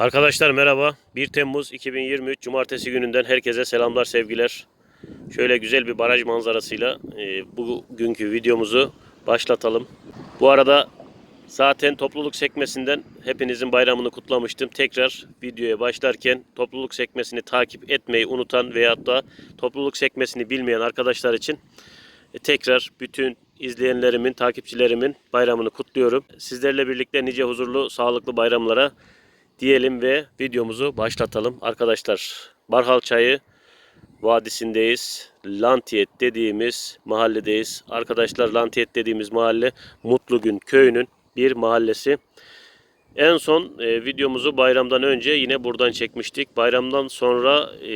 Arkadaşlar merhaba. 1 Temmuz 2023 Cumartesi gününden herkese selamlar, sevgiler. Şöyle güzel bir baraj manzarasıyla e, bugünkü videomuzu başlatalım. Bu arada zaten topluluk sekmesinden hepinizin bayramını kutlamıştım. Tekrar videoya başlarken topluluk sekmesini takip etmeyi unutan veyahut da topluluk sekmesini bilmeyen arkadaşlar için e, tekrar bütün izleyenlerimin, takipçilerimin bayramını kutluyorum. Sizlerle birlikte nice huzurlu, sağlıklı bayramlara diyelim ve videomuzu başlatalım. Arkadaşlar Barhal Çayı Vadisindeyiz. Lantiyet dediğimiz mahalledeyiz. Arkadaşlar Lantiyet dediğimiz mahalle Mutlugün köyünün bir mahallesi. En son e, videomuzu bayramdan önce yine buradan çekmiştik. Bayramdan sonra e,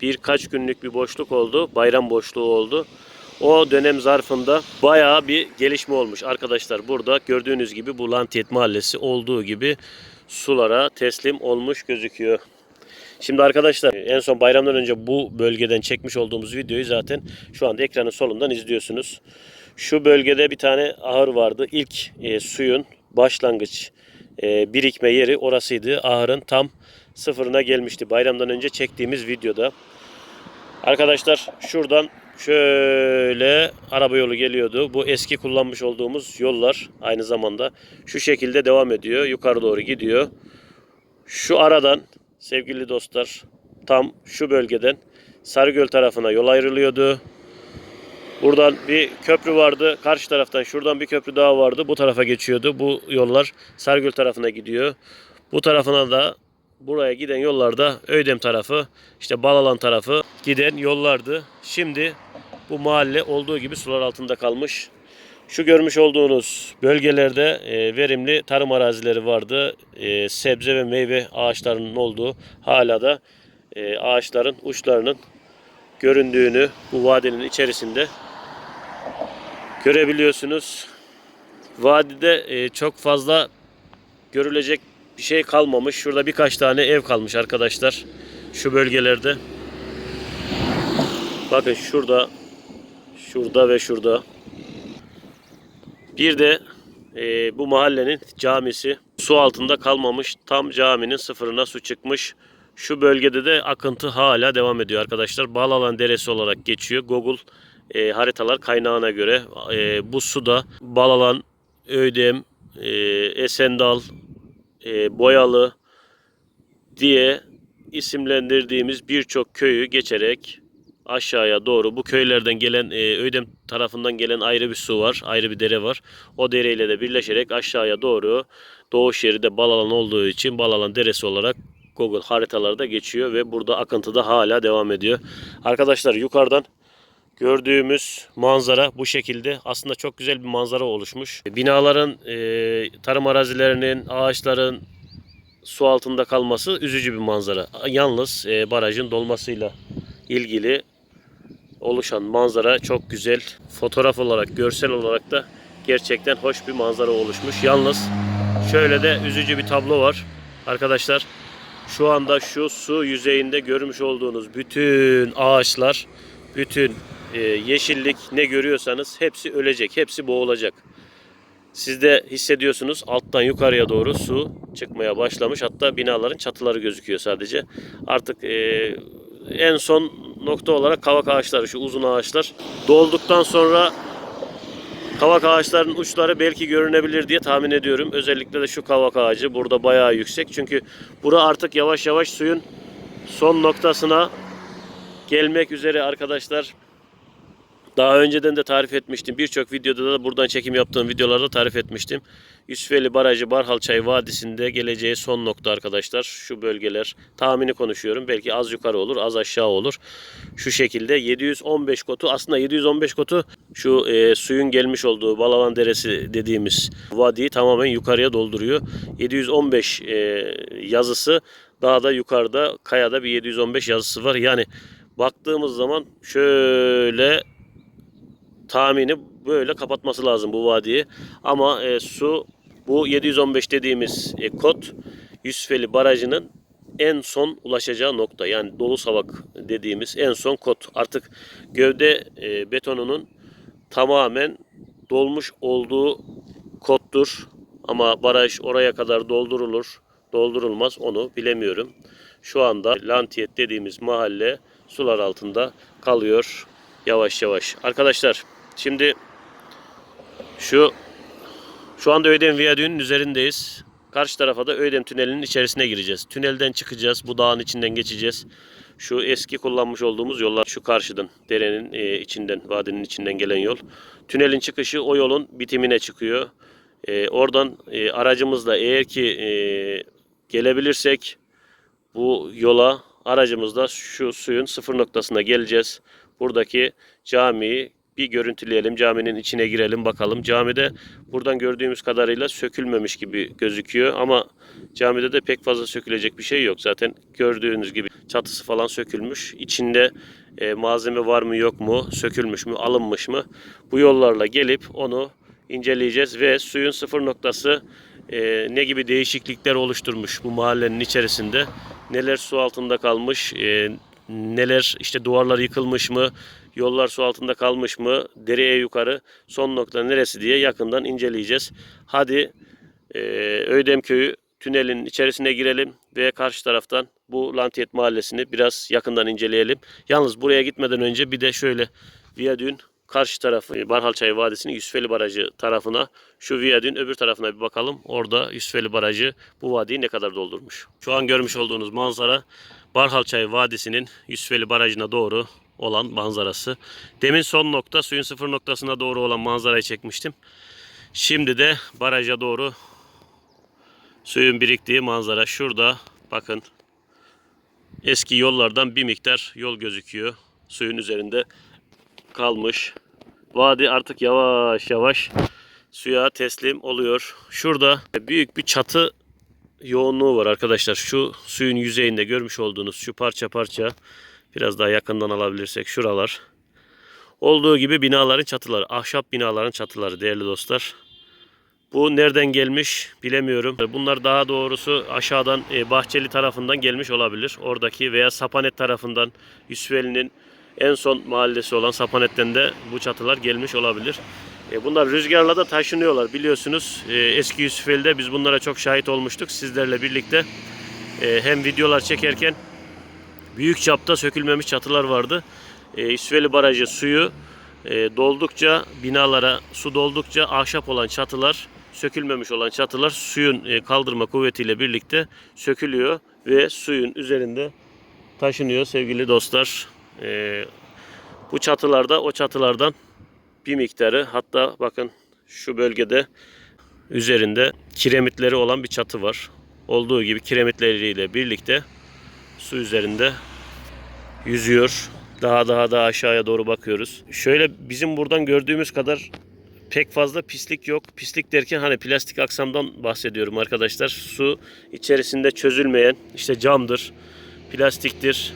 birkaç günlük bir boşluk oldu. Bayram boşluğu oldu. O dönem zarfında bayağı bir gelişme olmuş. Arkadaşlar burada gördüğünüz gibi bu Lantiyet mahallesi olduğu gibi sulara teslim olmuş gözüküyor. Şimdi arkadaşlar en son bayramdan önce bu bölgeden çekmiş olduğumuz videoyu zaten şu anda ekranın solundan izliyorsunuz. Şu bölgede bir tane ahır vardı. İlk e, suyun başlangıç e, birikme yeri orasıydı. Ahırın tam sıfırına gelmişti. Bayramdan önce çektiğimiz videoda. Arkadaşlar şuradan şöyle araba yolu geliyordu. Bu eski kullanmış olduğumuz yollar aynı zamanda şu şekilde devam ediyor. Yukarı doğru gidiyor. Şu aradan sevgili dostlar tam şu bölgeden Sarıgöl tarafına yol ayrılıyordu. Buradan bir köprü vardı. Karşı taraftan şuradan bir köprü daha vardı. Bu tarafa geçiyordu. Bu yollar Sarıgöl tarafına gidiyor. Bu tarafına da buraya giden yollarda Öydem tarafı, işte Balalan tarafı giden yollardı. Şimdi bu mahalle olduğu gibi sular altında kalmış. Şu görmüş olduğunuz bölgelerde e, verimli tarım arazileri vardı. E, sebze ve meyve ağaçlarının olduğu hala da e, ağaçların uçlarının göründüğünü bu vadinin içerisinde görebiliyorsunuz. Vadide çok fazla görülecek bir şey kalmamış. Şurada birkaç tane ev kalmış arkadaşlar. Şu bölgelerde. Bakın şurada, şurada ve şurada. Bir de e, bu mahallenin camisi su altında kalmamış. Tam caminin sıfırına su çıkmış. Şu bölgede de akıntı hala devam ediyor arkadaşlar. Balalan Deresi olarak geçiyor. Google e, haritalar kaynağına göre e, bu suda Balalan, Öydem, e, Esendal, e, Boyalı diye isimlendirdiğimiz birçok köyü geçerek aşağıya doğru bu köylerden gelen e, Öydem tarafından gelen ayrı bir su var. Ayrı bir dere var. O dereyle de birleşerek aşağıya doğru doğuş yeri de Balalan olduğu için Balalan Deresi olarak Google haritalarda geçiyor ve burada akıntı da hala devam ediyor. Arkadaşlar yukarıdan gördüğümüz manzara bu şekilde. Aslında çok güzel bir manzara oluşmuş. Binaların, e, tarım arazilerinin, ağaçların su altında kalması üzücü bir manzara. Yalnız e, barajın dolmasıyla ilgili oluşan manzara çok güzel. Fotoğraf olarak, görsel olarak da gerçekten hoş bir manzara oluşmuş. Yalnız şöyle de üzücü bir tablo var. Arkadaşlar şu anda şu su yüzeyinde görmüş olduğunuz bütün ağaçlar, bütün e, yeşillik ne görüyorsanız hepsi ölecek, hepsi boğulacak. Siz de hissediyorsunuz alttan yukarıya doğru su çıkmaya başlamış. Hatta binaların çatıları gözüküyor sadece. Artık e, en son nokta olarak kavak ağaçları, şu uzun ağaçlar dolduktan sonra kavak ağaçlarının uçları belki görünebilir diye tahmin ediyorum. Özellikle de şu kavak ağacı burada bayağı yüksek. Çünkü bura artık yavaş yavaş suyun son noktasına gelmek üzere arkadaşlar. Daha önceden de tarif etmiştim. Birçok videoda da buradan çekim yaptığım videolarda tarif etmiştim. Yusufeli Barajı Barhalçay Vadisi'nde geleceği son nokta arkadaşlar. Şu bölgeler tahmini konuşuyorum. Belki az yukarı olur, az aşağı olur. Şu şekilde 715 kotu aslında 715 kotu şu e, suyun gelmiş olduğu Balavan Deresi dediğimiz vadiyi tamamen yukarıya dolduruyor. 715 e, yazısı daha da yukarıda kayada bir 715 yazısı var. Yani baktığımız zaman şöyle tahmini böyle kapatması lazım bu vadiyi. Ama e, su bu 715 dediğimiz e, kod Yusufeli Barajı'nın en son ulaşacağı nokta. Yani dolu savak dediğimiz en son kod. Artık gövde e, betonunun tamamen dolmuş olduğu koddur. Ama baraj oraya kadar doldurulur. doldurulmaz onu bilemiyorum. Şu anda Lantiyet dediğimiz mahalle sular altında kalıyor yavaş yavaş. Arkadaşlar şimdi şu şu anda Ödem Viyadüğü'nün üzerindeyiz. Karşı tarafa da Ödem Tüneli'nin içerisine gireceğiz. Tünelden çıkacağız. Bu dağın içinden geçeceğiz. Şu eski kullanmış olduğumuz yollar şu karşıdan. Derenin e, içinden, vadinin içinden gelen yol. Tünelin çıkışı o yolun bitimine çıkıyor. E, oradan e, aracımızla eğer ki e, gelebilirsek bu yola aracımızla şu suyun sıfır noktasına geleceğiz. Buradaki camiyi bir görüntüleyelim. Caminin içine girelim bakalım. Camide buradan gördüğümüz kadarıyla sökülmemiş gibi gözüküyor ama camide de pek fazla sökülecek bir şey yok. Zaten gördüğünüz gibi çatısı falan sökülmüş. İçinde e, malzeme var mı yok mu, sökülmüş mü, alınmış mı? Bu yollarla gelip onu inceleyeceğiz ve suyun sıfır noktası e, ne gibi değişiklikler oluşturmuş bu mahallenin içerisinde. Neler su altında kalmış, e, neler işte duvarlar yıkılmış mı, yollar su altında kalmış mı, dereye yukarı son nokta neresi diye yakından inceleyeceğiz. Hadi e, Öydem Köyü tünelin içerisine girelim ve karşı taraftan bu Lantiyet Mahallesi'ni biraz yakından inceleyelim. Yalnız buraya gitmeden önce bir de şöyle viyadüğün karşı tarafı Barhalçay Vadisi'nin Yusufeli Barajı tarafına şu viyadüğün öbür tarafına bir bakalım. Orada Yusufeli Barajı bu vadiyi ne kadar doldurmuş. Şu an görmüş olduğunuz manzara Barhalçay Vadisi'nin Yusufeli Barajı'na doğru olan manzarası. Demin son nokta suyun sıfır noktasına doğru olan manzarayı çekmiştim. Şimdi de baraja doğru suyun biriktiği manzara şurada. Bakın eski yollardan bir miktar yol gözüküyor. Suyun üzerinde kalmış. Vadi artık yavaş yavaş suya teslim oluyor. Şurada büyük bir çatı yoğunluğu var arkadaşlar. Şu suyun yüzeyinde görmüş olduğunuz şu parça parça biraz daha yakından alabilirsek şuralar. Olduğu gibi binaların çatıları, ahşap binaların çatıları değerli dostlar. Bu nereden gelmiş bilemiyorum. Bunlar daha doğrusu aşağıdan e, Bahçeli tarafından gelmiş olabilir. Oradaki veya Sapanet tarafından Yusufeli'nin en son mahallesi olan Sapanet'ten de bu çatılar gelmiş olabilir. E, bunlar rüzgarla da taşınıyorlar biliyorsunuz. E, eski Yusufeli'de biz bunlara çok şahit olmuştuk sizlerle birlikte. E, hem videolar çekerken büyük çapta sökülmemiş çatılar vardı. E, Yusufeli Barajı suyu doldukça binalara su doldukça ahşap olan çatılar sökülmemiş olan çatılar suyun kaldırma kuvvetiyle birlikte sökülüyor ve suyun üzerinde taşınıyor sevgili dostlar. E, bu çatılarda o çatılardan bir miktarı hatta bakın şu bölgede üzerinde kiremitleri olan bir çatı var. Olduğu gibi kiremitleriyle birlikte su üzerinde yüzüyor. Daha daha daha aşağıya doğru bakıyoruz. Şöyle bizim buradan gördüğümüz kadar pek fazla pislik yok. Pislik derken hani plastik aksamdan bahsediyorum arkadaşlar. Su içerisinde çözülmeyen işte camdır, plastiktir,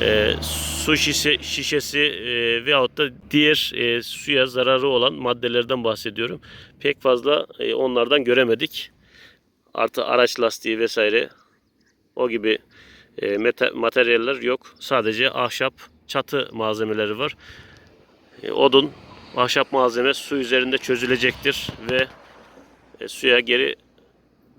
e, su şişe, şişesi e, veyahut da diğer e, suya zararı olan maddelerden bahsediyorum. Pek fazla e, onlardan göremedik. Artı araç lastiği vesaire o gibi e, materyaller yok. Sadece ahşap çatı malzemeleri var. E, odun, ahşap malzeme su üzerinde çözülecektir ve e, suya geri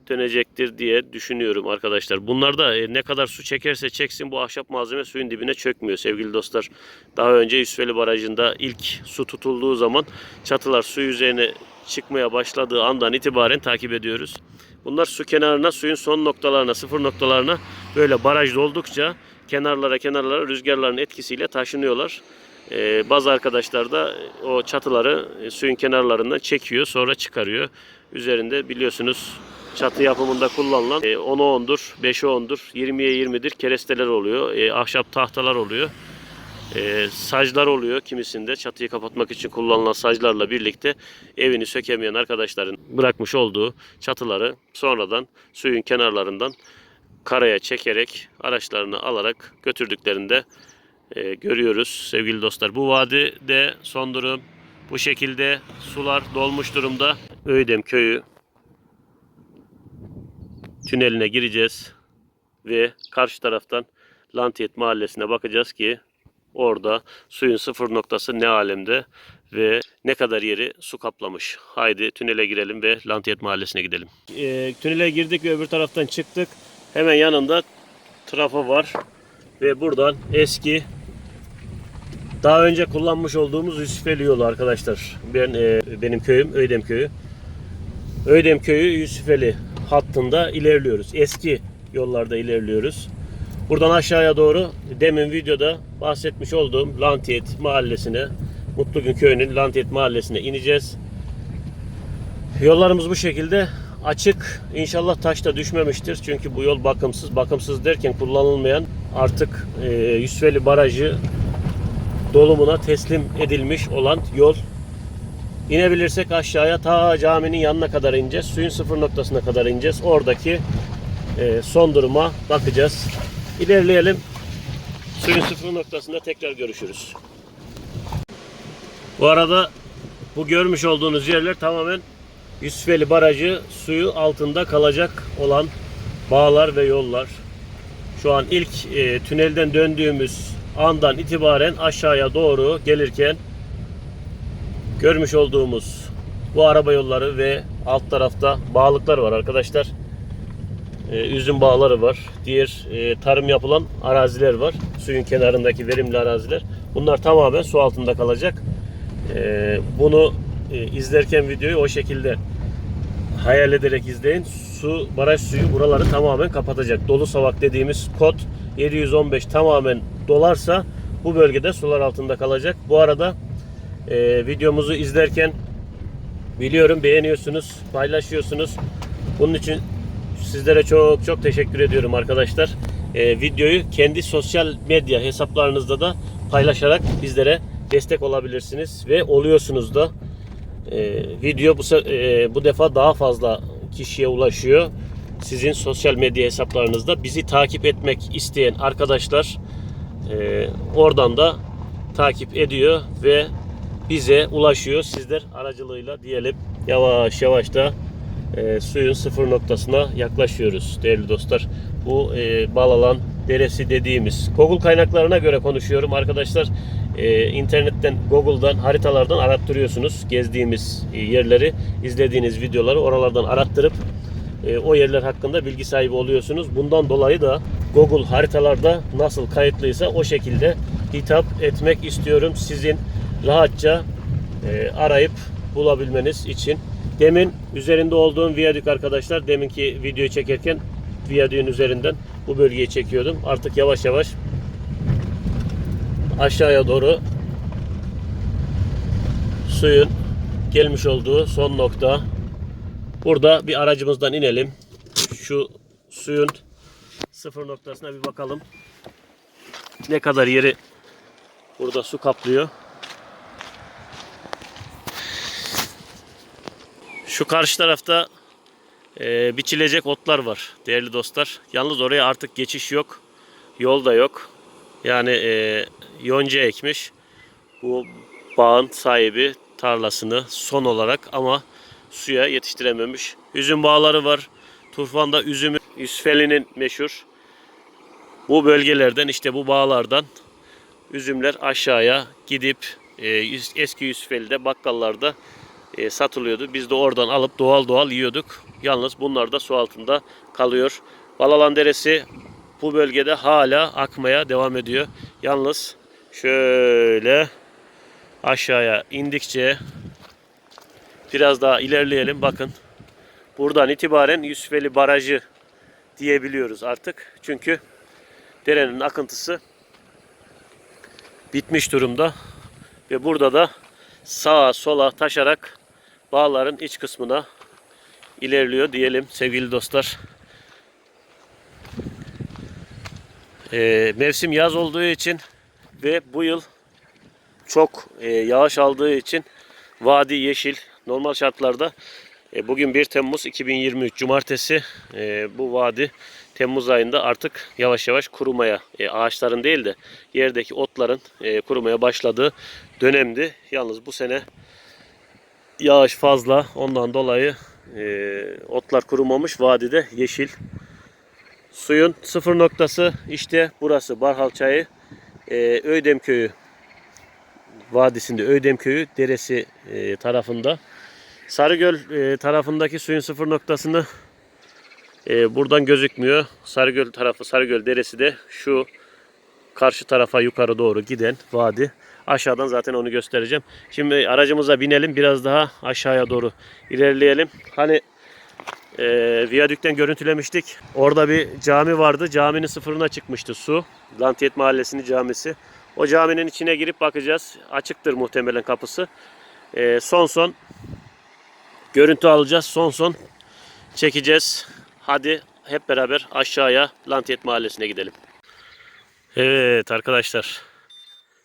dönecektir diye düşünüyorum arkadaşlar. Bunlar da e, ne kadar su çekerse çeksin bu ahşap malzeme suyun dibine çökmüyor sevgili dostlar. Daha önce Yusufeli Barajı'nda ilk su tutulduğu zaman çatılar su üzerine çıkmaya başladığı andan itibaren takip ediyoruz. Bunlar su kenarına, suyun son noktalarına, sıfır noktalarına böyle baraj doldukça kenarlara kenarlara rüzgarların etkisiyle taşınıyorlar. Ee, bazı arkadaşlar da o çatıları e, suyun kenarlarından çekiyor sonra çıkarıyor. Üzerinde biliyorsunuz çatı yapımında kullanılan e, 10'a 10'dur, 5'e 10'dur, 20'ye 20'dir keresteler oluyor. E, ahşap tahtalar oluyor. E, saclar oluyor kimisinde çatıyı kapatmak için kullanılan saclarla birlikte evini sökemeyen arkadaşların bırakmış olduğu çatıları sonradan suyun kenarlarından karaya çekerek araçlarını alarak götürdüklerinde e, görüyoruz sevgili dostlar. Bu vadide son durum bu şekilde sular dolmuş durumda. Öydem köyü tüneline gireceğiz ve karşı taraftan Lantiyet mahallesine bakacağız ki Orada suyun sıfır noktası ne alemde ve ne kadar yeri su kaplamış. Haydi tünele girelim ve Lantiyet Mahallesi'ne gidelim. E, tünele girdik ve öbür taraftan çıktık. Hemen yanında trafo var. Ve buradan eski daha önce kullanmış olduğumuz Yusufeli yolu arkadaşlar. Ben e, benim köyüm Öydem köyü. Öydem köyü Yusufeli hattında ilerliyoruz. Eski yollarda ilerliyoruz. Buradan aşağıya doğru demin videoda bahsetmiş olduğum Lantiyet mahallesine, Mutlugün köyünün Lantiyet mahallesine ineceğiz. Yollarımız bu şekilde açık. İnşallah taş da düşmemiştir. Çünkü bu yol bakımsız. Bakımsız derken kullanılmayan artık e, Yusufeli Barajı dolumuna teslim edilmiş olan yol. İnebilirsek aşağıya ta caminin yanına kadar ineceğiz. Suyun sıfır noktasına kadar ineceğiz. Oradaki e, son duruma bakacağız. İlerleyelim. Suyun sıfır noktasında tekrar görüşürüz. Bu arada bu görmüş olduğunuz yerler tamamen Yusufeli Barajı suyu altında kalacak olan bağlar ve yollar. Şu an ilk e, tünelden döndüğümüz andan itibaren aşağıya doğru gelirken görmüş olduğumuz bu araba yolları ve alt tarafta bağlıklar var arkadaşlar. E, üzüm bağları var. Diğer e, tarım yapılan araziler var. Suyun kenarındaki verimli araziler. Bunlar tamamen su altında kalacak. E, bunu e, izlerken videoyu o şekilde hayal ederek izleyin. Su, baraj suyu buraları tamamen kapatacak. Dolu savak dediğimiz kod 715 tamamen dolarsa bu bölgede sular altında kalacak. Bu arada e, videomuzu izlerken biliyorum beğeniyorsunuz, paylaşıyorsunuz. Bunun için sizlere çok çok teşekkür ediyorum arkadaşlar. E, videoyu kendi sosyal medya hesaplarınızda da paylaşarak bizlere destek olabilirsiniz ve oluyorsunuz da. E, video bu, e, bu defa daha fazla kişiye ulaşıyor. Sizin sosyal medya hesaplarınızda bizi takip etmek isteyen arkadaşlar e, oradan da takip ediyor ve bize ulaşıyor. Sizler aracılığıyla diyelim yavaş yavaş da e, suyun sıfır noktasına yaklaşıyoruz değerli dostlar. Bu e, Balalan Deresi dediğimiz Google kaynaklarına göre konuşuyorum arkadaşlar. E, internetten Google'dan haritalardan arattırıyorsunuz gezdiğimiz e, yerleri, izlediğiniz videoları oralardan arattırıp e, o yerler hakkında bilgi sahibi oluyorsunuz. Bundan dolayı da Google haritalarda nasıl kayıtlıysa o şekilde hitap etmek istiyorum. Sizin rahatça e, arayıp bulabilmeniz için. Demin üzerinde olduğum viyadük arkadaşlar, deminki videoyu çekerken viyadüğün üzerinden bu bölgeyi çekiyordum. Artık yavaş yavaş aşağıya doğru suyun gelmiş olduğu son nokta. Burada bir aracımızdan inelim. Şu suyun sıfır noktasına bir bakalım. Ne kadar yeri burada su kaplıyor. Şu karşı tarafta e, biçilecek otlar var değerli dostlar. Yalnız oraya artık geçiş yok. Yol da yok. Yani e, yonca ekmiş. Bu bağın sahibi tarlasını son olarak ama suya yetiştirememiş. Üzüm bağları var. Turfan'da üzümü Yusufeli'nin meşhur. Bu bölgelerden işte bu bağlardan üzümler aşağıya gidip e, eski Yusufeli'de bakkallarda e, satılıyordu. Biz de oradan alıp doğal doğal yiyorduk. Yalnız bunlar da su altında kalıyor. Balalan Deresi bu bölgede hala akmaya devam ediyor. Yalnız şöyle aşağıya indikçe biraz daha ilerleyelim. Bakın buradan itibaren Yusufeli Barajı diyebiliyoruz artık. Çünkü derenin akıntısı bitmiş durumda. Ve burada da sağa sola taşarak bağların iç kısmına ilerliyor diyelim sevgili dostlar. Ee, mevsim yaz olduğu için ve bu yıl çok e, yağış aldığı için vadi yeşil. Normal şartlarda e, bugün 1 Temmuz 2023 Cumartesi e, bu vadi Temmuz ayında artık yavaş yavaş kurumaya e, ağaçların değil de yerdeki otların e, kurumaya başladığı dönemdi. Yalnız bu sene yağış fazla ondan dolayı e, otlar kurumamış vadide yeşil. Suyun sıfır noktası işte burası Barhal Çayı. e, Öydem Köyü Vadisi'nde Öydem Köyü deresi e, tarafında. Sarıgöl e, tarafındaki suyun sıfır noktasını e, buradan gözükmüyor. Sarıgöl tarafı Sarıgöl deresi de şu karşı tarafa yukarı doğru giden vadi. Aşağıdan zaten onu göstereceğim. Şimdi aracımıza binelim biraz daha aşağıya doğru ilerleyelim. Hani e, viyadükten görüntülemiştik. Orada bir cami vardı. Caminin sıfırına çıkmıştı su. Lantiyet Mahallesi'nin camisi. O caminin içine girip bakacağız. Açıktır muhtemelen kapısı. E, son son görüntü alacağız. Son son çekeceğiz. Hadi hep beraber aşağıya Lantiyet Mahallesi'ne gidelim. Evet arkadaşlar.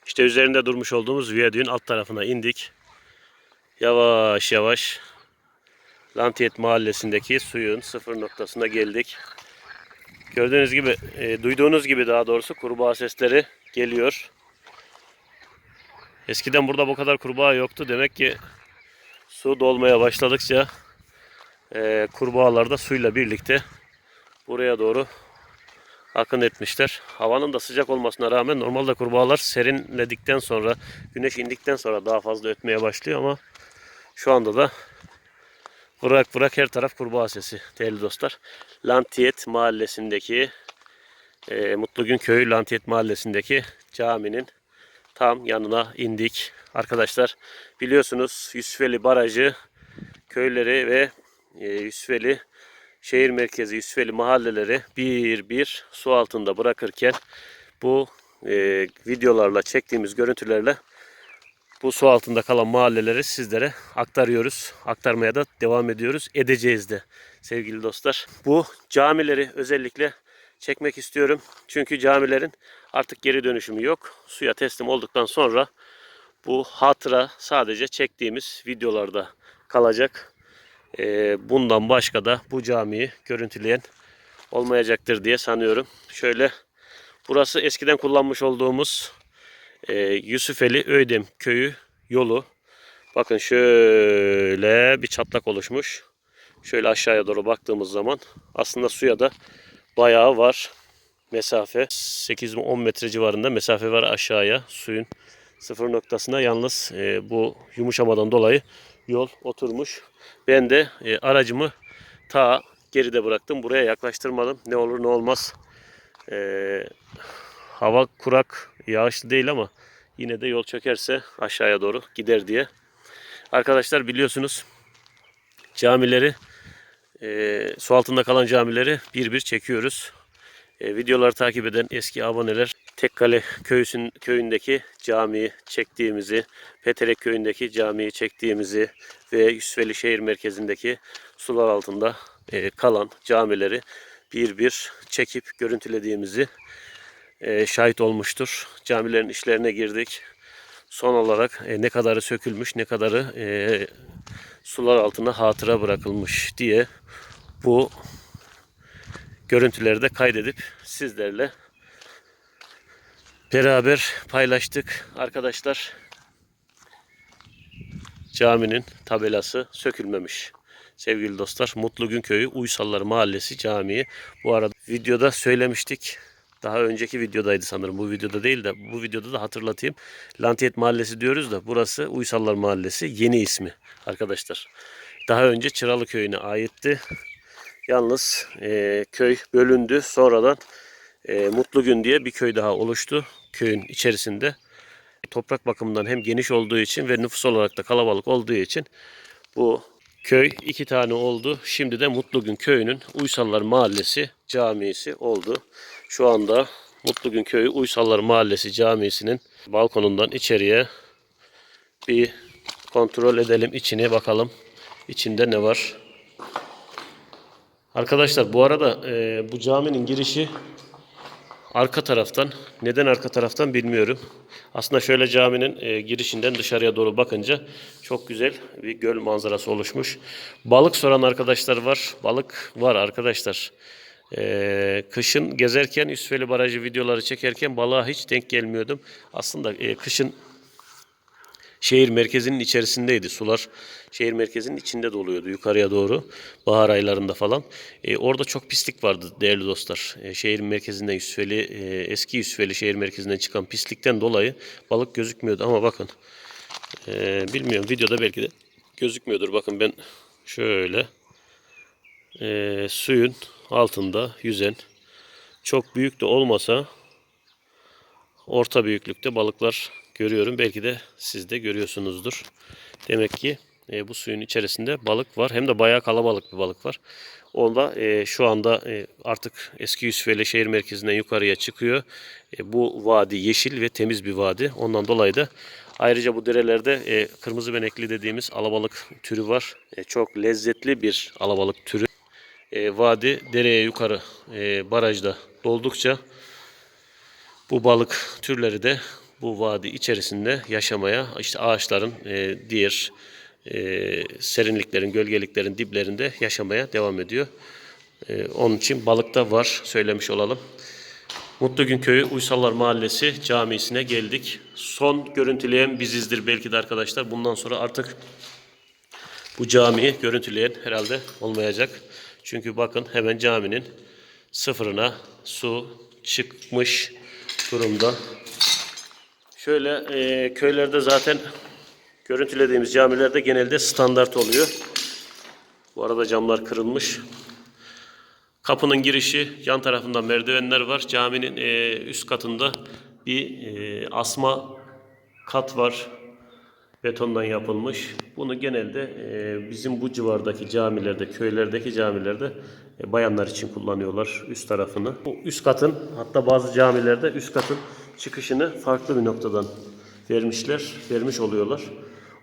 İşte üzerinde durmuş olduğumuz viyadüğün alt tarafına indik. Yavaş yavaş Lantiyet mahallesindeki suyun sıfır noktasına geldik. Gördüğünüz gibi, e, duyduğunuz gibi daha doğrusu kurbağa sesleri geliyor. Eskiden burada bu kadar kurbağa yoktu. Demek ki su dolmaya başladıkça e, kurbağalar da suyla birlikte buraya doğru akın etmişler. Havanın da sıcak olmasına rağmen normalde kurbağalar serinledikten sonra, güneş indikten sonra daha fazla ötmeye başlıyor ama şu anda da bırak bırak her taraf kurbağa sesi değerli dostlar. Lantiyet mahallesindeki e, Mutlugün Köyü Lantiyet mahallesindeki caminin tam yanına indik. Arkadaşlar biliyorsunuz Yusufeli Barajı köyleri ve e, Yusufeli şehir merkezi Yusufeli mahalleleri bir bir su altında bırakırken bu e, videolarla çektiğimiz görüntülerle bu su altında kalan mahalleleri sizlere aktarıyoruz. Aktarmaya da devam ediyoruz. Edeceğiz de sevgili dostlar. Bu camileri özellikle çekmek istiyorum. Çünkü camilerin artık geri dönüşümü yok. Suya teslim olduktan sonra bu hatıra sadece çektiğimiz videolarda kalacak. Ee, bundan başka da bu camiyi görüntüleyen olmayacaktır diye sanıyorum. Şöyle burası eskiden kullanmış olduğumuz e, Yusufeli Öydem köyü yolu. Bakın şöyle bir çatlak oluşmuş. Şöyle aşağıya doğru baktığımız zaman aslında suya da bayağı var mesafe. 8-10 metre civarında mesafe var aşağıya suyun sıfır noktasına. Yalnız e, bu yumuşamadan dolayı yol oturmuş. Ben de e, aracımı ta geride bıraktım. Buraya yaklaştırmadım. Ne olur ne olmaz. E, hava kurak, yağışlı değil ama yine de yol çökerse aşağıya doğru gider diye. Arkadaşlar biliyorsunuz camileri e, su altında kalan camileri bir bir çekiyoruz. E, videoları takip eden eski aboneler Tekkale köyüsün, köyündeki camiyi çektiğimizi, Peterek köyündeki camiyi çektiğimizi ve Yusufeli şehir merkezindeki sular altında e, kalan camileri bir bir çekip görüntülediğimizi e, şahit olmuştur. Camilerin işlerine girdik. Son olarak e, ne kadarı sökülmüş, ne kadarı e, sular altına hatıra bırakılmış diye bu görüntüleri de kaydedip sizlerle beraber paylaştık arkadaşlar. Caminin tabelası sökülmemiş. Sevgili dostlar, Mutlu Gün Köyü Uysallar Mahallesi Camii. Bu arada videoda söylemiştik. Daha önceki videodaydı sanırım. Bu videoda değil de bu videoda da hatırlatayım. Lantiyet Mahallesi diyoruz da burası Uysallar Mahallesi. Yeni ismi arkadaşlar. Daha önce Çıralı Köyü'ne aitti. Yalnız e, köy bölündü. Sonradan e, Mutlu Gün diye bir köy daha oluştu köyün içerisinde. Toprak bakımından hem geniş olduğu için ve nüfus olarak da kalabalık olduğu için bu köy iki tane oldu. Şimdi de Mutlu Gün köyünün Uysallar Mahallesi camisi oldu. Şu anda Mutlu Gün köyü Uysallar Mahallesi camisinin balkonundan içeriye bir kontrol edelim içine bakalım. İçinde ne var? Arkadaşlar bu arada e, bu caminin girişi arka taraftan. Neden arka taraftan bilmiyorum. Aslında şöyle caminin e, girişinden dışarıya doğru bakınca çok güzel bir göl manzarası oluşmuş. Balık soran arkadaşlar var. Balık var arkadaşlar. E, kışın gezerken Yusufeli Barajı videoları çekerken balığa hiç denk gelmiyordum. Aslında e, kışın şehir merkezinin içerisindeydi. Sular şehir merkezinin içinde doluyordu yukarıya doğru bahar aylarında falan. E, orada çok pislik vardı değerli dostlar. E, şehir merkezinden Yusufeli, e, eski Yusufeli şehir merkezinden çıkan pislikten dolayı balık gözükmüyordu ama bakın e, bilmiyorum videoda belki de gözükmüyordur. Bakın ben şöyle e, suyun altında yüzen çok büyük de olmasa orta büyüklükte balıklar görüyorum. Belki de siz de görüyorsunuzdur. Demek ki e, bu suyun içerisinde balık var. Hem de bayağı kalabalık bir balık var. Onda e, şu anda e, artık eski Yusufeli şehir merkezinden yukarıya çıkıyor. E, bu vadi yeşil ve temiz bir vadi. Ondan dolayı da ayrıca bu derelerde e, kırmızı benekli dediğimiz alabalık türü var. E, çok lezzetli bir alabalık türü. E, vadi dereye yukarı e, barajda doldukça bu balık türleri de bu vadi içerisinde yaşamaya, işte ağaçların e, diğer e, serinliklerin, gölgeliklerin diplerinde yaşamaya devam ediyor. E, onun için balık da var söylemiş olalım. Mutlugün Köyü Uysallar Mahallesi camisine geldik. Son görüntüleyen bizizdir belki de arkadaşlar. Bundan sonra artık bu camiyi görüntüleyen herhalde olmayacak. Çünkü bakın hemen caminin sıfırına su çıkmış durumda. Şöyle e, köylerde zaten görüntülediğimiz camilerde genelde standart oluyor. Bu arada camlar kırılmış. Kapının girişi yan tarafında merdivenler var. Caminin e, üst katında bir e, asma kat var. Betondan yapılmış. Bunu genelde e, bizim bu civardaki camilerde, köylerdeki camilerde e, bayanlar için kullanıyorlar üst tarafını. Bu üst katın hatta bazı camilerde üst katın çıkışını farklı bir noktadan vermişler, vermiş oluyorlar.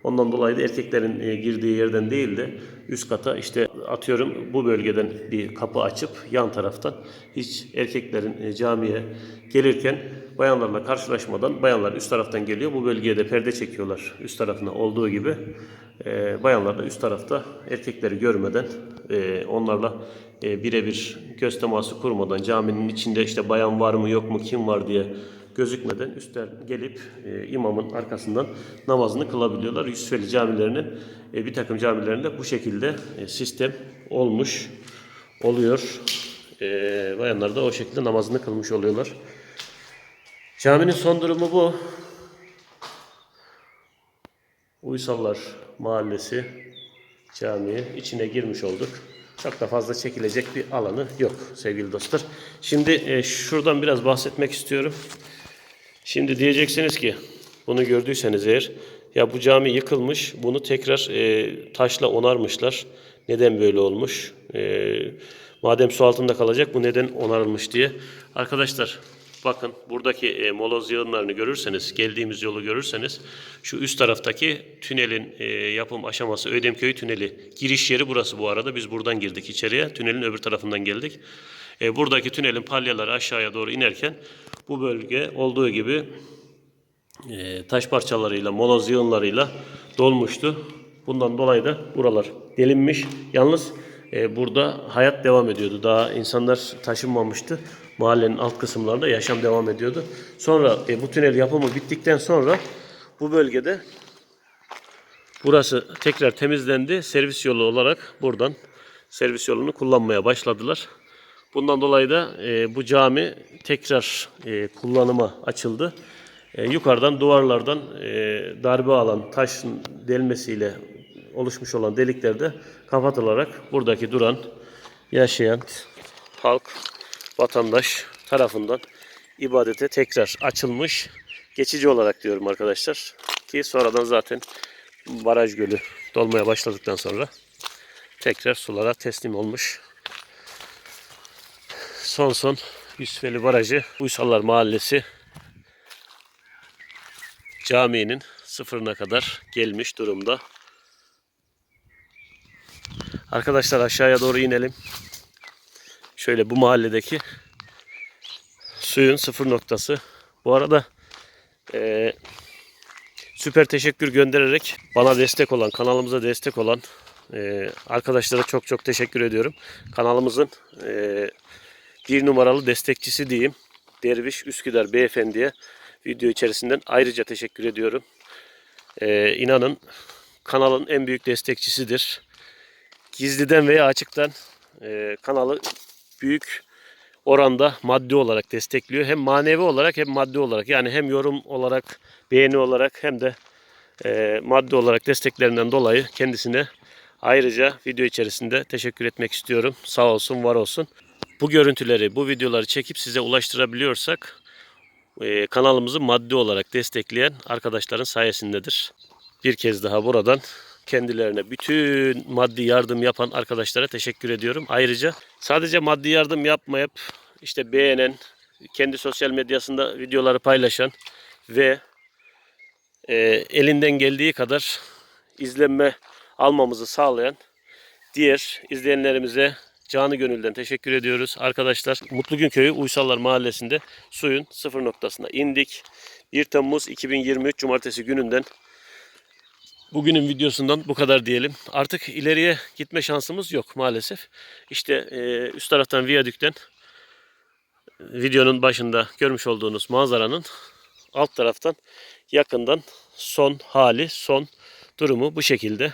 Ondan dolayı da erkeklerin e, girdiği yerden değil de üst kata işte atıyorum bu bölgeden bir kapı açıp yan taraftan hiç erkeklerin e, camiye gelirken bayanlarla karşılaşmadan bayanlar üst taraftan geliyor. Bu bölgeye de perde çekiyorlar üst tarafına olduğu gibi. E, bayanlar da üst tarafta erkekleri görmeden onlarla birebir göz teması kurmadan caminin içinde işte bayan var mı yok mu kim var diye gözükmeden üstten gelip e, imamın arkasından namazını kılabiliyorlar. Yusufeli camilerinin e, bir takım camilerinde bu şekilde e, sistem olmuş oluyor. E, bayanlar da o şekilde namazını kılmış oluyorlar. Caminin son durumu bu. Uysallar Mahallesi camiye içine girmiş olduk. Çok da fazla çekilecek bir alanı yok sevgili dostlar. Şimdi e, şuradan biraz bahsetmek istiyorum. Şimdi diyeceksiniz ki bunu gördüyseniz eğer ya bu cami yıkılmış bunu tekrar e, taşla onarmışlar. Neden böyle olmuş? E, madem su altında kalacak bu neden onarılmış diye. Arkadaşlar bakın buradaki e, moloz yığınlarını görürseniz geldiğimiz yolu görürseniz şu üst taraftaki tünelin e, yapım aşaması Ödemköy tüneli giriş yeri burası bu arada biz buradan girdik içeriye tünelin öbür tarafından geldik. E, buradaki tünelin palyaları aşağıya doğru inerken bu bölge olduğu gibi e, taş parçalarıyla, moloz yığınlarıyla dolmuştu. Bundan dolayı da buralar delinmiş. Yalnız e, burada hayat devam ediyordu. Daha insanlar taşınmamıştı. Mahallenin alt kısımlarında yaşam devam ediyordu. Sonra e, bu tünel yapımı bittikten sonra bu bölgede burası tekrar temizlendi. Servis yolu olarak buradan servis yolunu kullanmaya başladılar. Bundan dolayı da e, bu cami tekrar e, kullanıma açıldı. E, yukarıdan duvarlardan e, darbe alan taşın delmesiyle oluşmuş olan delikler de kapatılarak buradaki duran yaşayan halk, vatandaş tarafından ibadete tekrar açılmış. Geçici olarak diyorum arkadaşlar. Ki sonradan zaten baraj gölü dolmaya başladıktan sonra tekrar sulara teslim olmuş son son Yusufeli Barajı Uysallar Mahallesi caminin sıfırına kadar gelmiş durumda. Arkadaşlar aşağıya doğru inelim. Şöyle bu mahalledeki suyun sıfır noktası. Bu arada eee, süper teşekkür göndererek bana destek olan, kanalımıza destek olan eee, arkadaşlara çok çok teşekkür ediyorum. Kanalımızın eee bir numaralı destekçisi diyeyim. Derviş Üsküdar Beyefendi'ye video içerisinden ayrıca teşekkür ediyorum. Ee, inanın kanalın en büyük destekçisidir. Gizliden veya açıktan e, kanalı büyük oranda maddi olarak destekliyor. Hem manevi olarak hem maddi olarak. Yani hem yorum olarak, beğeni olarak hem de e, maddi olarak desteklerinden dolayı kendisine ayrıca video içerisinde teşekkür etmek istiyorum. Sağ olsun, var olsun. Bu görüntüleri, bu videoları çekip size ulaştırabiliyorsak e, kanalımızı maddi olarak destekleyen arkadaşların sayesindedir. Bir kez daha buradan kendilerine bütün maddi yardım yapan arkadaşlara teşekkür ediyorum. Ayrıca sadece maddi yardım yapmayıp işte beğenen, kendi sosyal medyasında videoları paylaşan ve e, elinden geldiği kadar izlenme almamızı sağlayan diğer izleyenlerimize canı gönülden teşekkür ediyoruz. Arkadaşlar Mutlugün Köyü Uysallar Mahallesi'nde suyun sıfır noktasına indik. 1 Temmuz 2023 Cumartesi gününden Bugünün videosundan bu kadar diyelim. Artık ileriye gitme şansımız yok maalesef. İşte e, üst taraftan viyadükten videonun başında görmüş olduğunuz manzaranın alt taraftan yakından son hali, son durumu bu şekilde.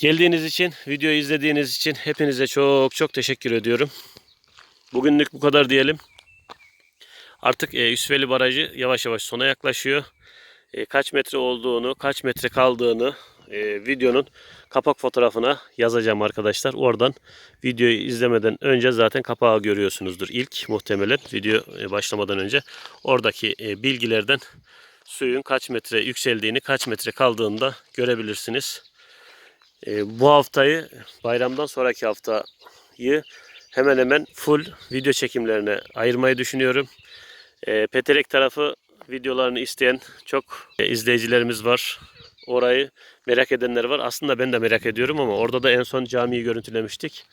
Geldiğiniz için, videoyu izlediğiniz için hepinize çok çok teşekkür ediyorum. Bugünlük bu kadar diyelim. Artık e, Yusufeli Barajı yavaş yavaş sona yaklaşıyor. E, kaç metre olduğunu, kaç metre kaldığını e, videonun kapak fotoğrafına yazacağım arkadaşlar. Oradan videoyu izlemeden önce zaten kapağı görüyorsunuzdur ilk muhtemelen video e, başlamadan önce. Oradaki e, bilgilerden suyun kaç metre yükseldiğini, kaç metre kaldığını da görebilirsiniz. E, bu haftayı bayramdan sonraki haftayı hemen hemen full video çekimlerine ayırmayı düşünüyorum. E, Peterek tarafı videolarını isteyen çok e, izleyicilerimiz var. Orayı merak edenler var. Aslında ben de merak ediyorum ama orada da en son camiyi görüntülemiştik.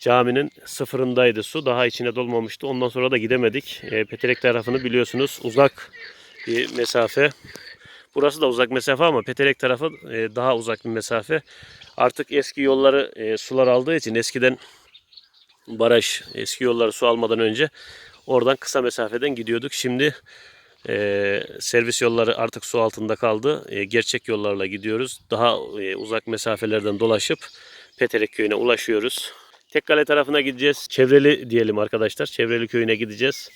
Caminin sıfırındaydı su. Daha içine dolmamıştı. Ondan sonra da gidemedik. E, Peterek tarafını biliyorsunuz uzak bir mesafe. Burası da uzak mesafe ama Peterek tarafı e, daha uzak bir mesafe. Artık eski yolları e, sular aldığı için eskiden baraj eski yolları su almadan önce oradan kısa mesafeden gidiyorduk. Şimdi e, servis yolları artık su altında kaldı. E, gerçek yollarla gidiyoruz. Daha e, uzak mesafelerden dolaşıp Peterek köyüne ulaşıyoruz. Tekkale tarafına gideceğiz. Çevreli diyelim arkadaşlar. Çevreli köyüne gideceğiz.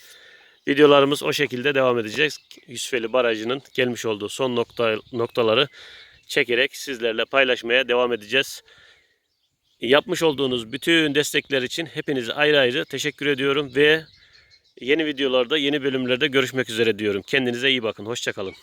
Videolarımız o şekilde devam edecek. Yusufeli Barajı'nın gelmiş olduğu son nokta, noktaları çekerek sizlerle paylaşmaya devam edeceğiz. Yapmış olduğunuz bütün destekler için hepinize ayrı ayrı teşekkür ediyorum ve Yeni videolarda, yeni bölümlerde görüşmek üzere diyorum. Kendinize iyi bakın. Hoşçakalın.